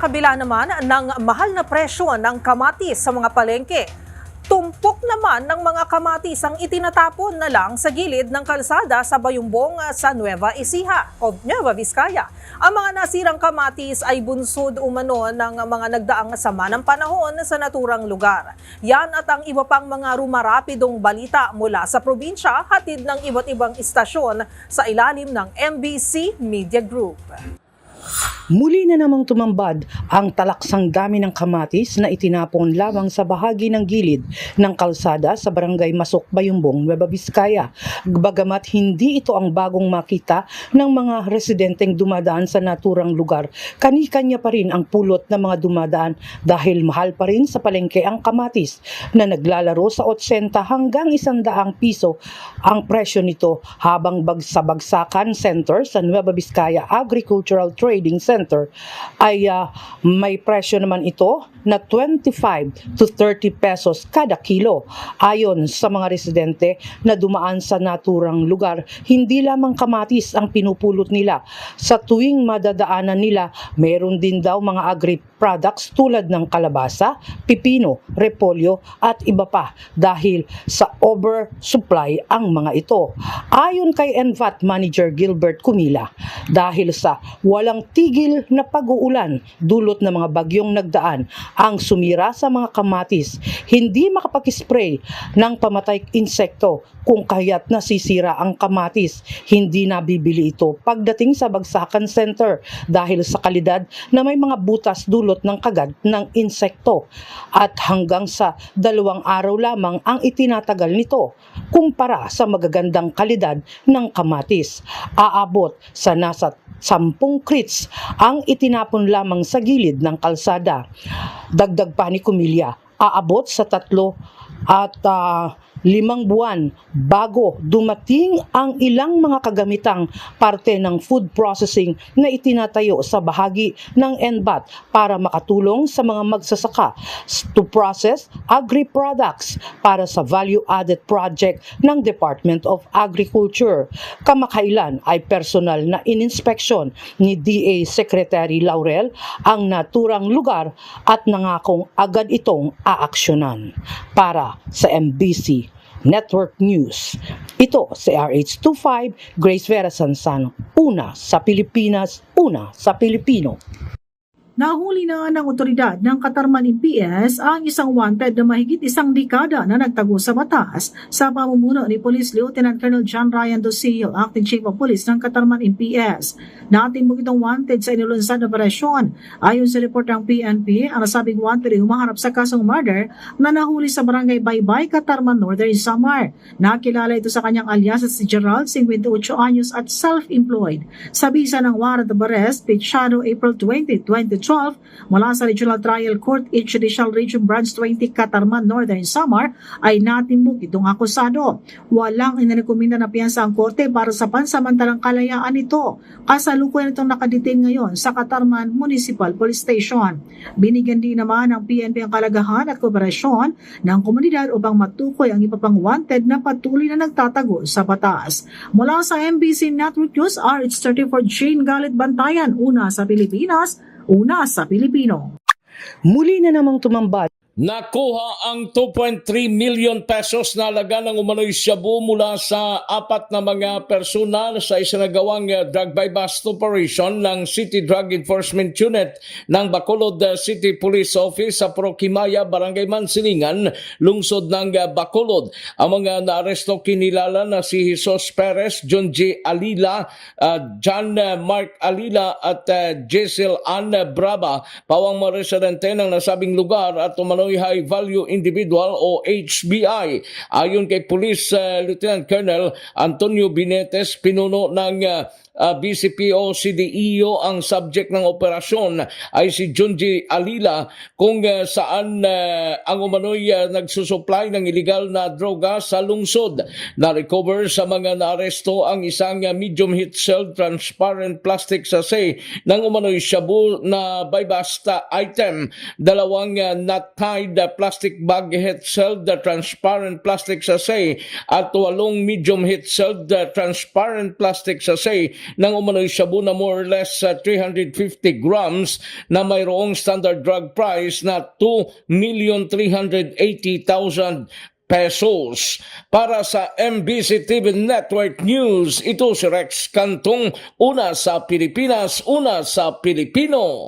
Kabila naman ng mahal na presyo ng kamatis sa mga palengke, tumpok naman ng mga kamatis ang itinatapon na lang sa gilid ng kalsada sa Bayumbong ah, sa Nueva Ecija o Nueva Vizcaya. Ang mga nasirang kamatis ay bunsod umano ng mga nagdaang sama ng panahon sa naturang lugar. Yan at ang iba pang mga rumarapidong balita mula sa probinsya hatid ng iba't ibang istasyon sa ilalim ng MBC Media Group. Muli na namang tumambad ang talaksang dami ng kamatis na itinapon lamang sa bahagi ng gilid ng kalsada sa barangay Masok, Bayumbong, Nueva Vizcaya. Bagamat hindi ito ang bagong makita ng mga residenteng dumadaan sa naturang lugar, kani-kanya pa rin ang pulot ng mga dumadaan dahil mahal pa rin sa palengke ang kamatis na naglalaro sa 80 hanggang 100 piso ang presyo nito habang bag sa Bagsakan Center sa Nueva Vizcaya Agricultural Trading Center ay ah, may presyo naman ito na 25 to 30 pesos kada kilo. Ayon sa mga residente na dumaan sa naturang lugar, hindi lamang kamatis ang pinupulot nila. Sa tuwing madadaanan nila, meron din daw mga agri products tulad ng kalabasa, pipino, repolyo at iba pa dahil sa oversupply ang mga ito. Ayon kay NVAT Manager Gilbert Kumila, dahil sa walang tigil na pag-uulan dulot ng mga bagyong nagdaan ang sumira sa mga kamatis, hindi makapag-spray ng pamatay insekto kung kaya't nasisira ang kamatis. Hindi nabibili ito pagdating sa Bagsakan Center dahil sa kalidad na may mga butas dulot ng kagad ng insekto. At hanggang sa dalawang araw lamang ang itinatagal nito kumpara sa magagandang kalidad ng kamatis. Aabot sa nasa 10 krits ang itinapon lamang sa gilid ng kalsada. Dagdag pa ni Kumilya, aabot sa tatlo at ah, limang buwan bago dumating ang ilang mga kagamitang parte ng food processing na itinatayo sa bahagi ng NBAT para makatulong sa mga magsasaka to process agri-products para sa value-added project ng Department of Agriculture. Kamakailan ay personal na ininspeksyon ni DA Secretary Laurel ang naturang lugar at nangakong agad itong aaksyonan. Para sa MBC Network News. Ito si RH25 Grace Vera Sansano. Una sa Pilipinas, una sa Pilipino. Nahuli na ng otoridad ng Katarman MPS ang isang wanted na mahigit isang dekada na nagtago sa batas sa pamumuno ni Police Lieutenant Colonel John Ryan Dosillo, Acting Chief of Police ng Katarman MPS. Natimbog itong wanted sa inulunsad operasyon. Ayon sa report ng PNP, ang nasabing wanted ay humaharap sa kasong murder na nahuli sa barangay Baybay, Katarman Northern Samar. Nakilala ito sa kanyang alias at si Gerald, 58 anyos at self-employed. Sa bisa ng warrant of arrest, Pichado, April 20, 2012, mula sa Regional Trial Court in Judicial Region Branch 20, Katarman, Northern Samar, ay natimbog itong akusado. Walang inarekomenda na piyansa ang korte para sa pansamantalang kalayaan nito. Kasalukuyan itong nakadetain ngayon sa Katarman Municipal Police Station. Binigyan din naman ng PNP ang kalagahan at kooperasyon ng komunidad upang matukoy ang iba pang wanted na patuloy na nagtatago sa batas. Mula sa MBC Network News, RH34 Jane Galit Bantayan, una sa Pilipinas, una sa Pilipino. Muli na namang tumambad Nakuha ang 2.3 million pesos na alaga ng umano'y shabu mula sa apat na mga personal sa isinagawang uh, drug by bust operation ng City Drug Enforcement Unit ng Bacolod uh, City Police Office sa Prokimaya, Barangay Mansilingan, lungsod ng uh, Bacolod. Ang mga naaresto kinilala na si Jesus Perez, John J. Alila, uh, John Mark Alila at uh, Jesel Ann Braba, pawang mga residente ng nasabing lugar at umano'y high value individual o HBI. Ayon kay Police uh, Lieutenant Colonel Antonio Binetes, pinuno ng uh, uh, BCPO CDEO ang subject ng operasyon ay si John J. Alila kung uh, saan uh, ang umano'y uh, nagsusupply ng illegal na droga sa lungsod. Na-recover sa mga naaresto ang isang uh, medium heat cell transparent plastic sachet ng umano'y shabu na by basta item, dalawang uh, natan hide uh, plastic bag heat sealed uh, transparent plastic sachet at walong medium heat sealed uh, transparent plastic sachet ng umano'y shabu na more or less uh, 350 grams na mayroong standard drug price na 2,380,000 pesos. Para sa MBC TV Network News, ito si Rex Cantong, una sa Pilipinas, una sa Pilipino.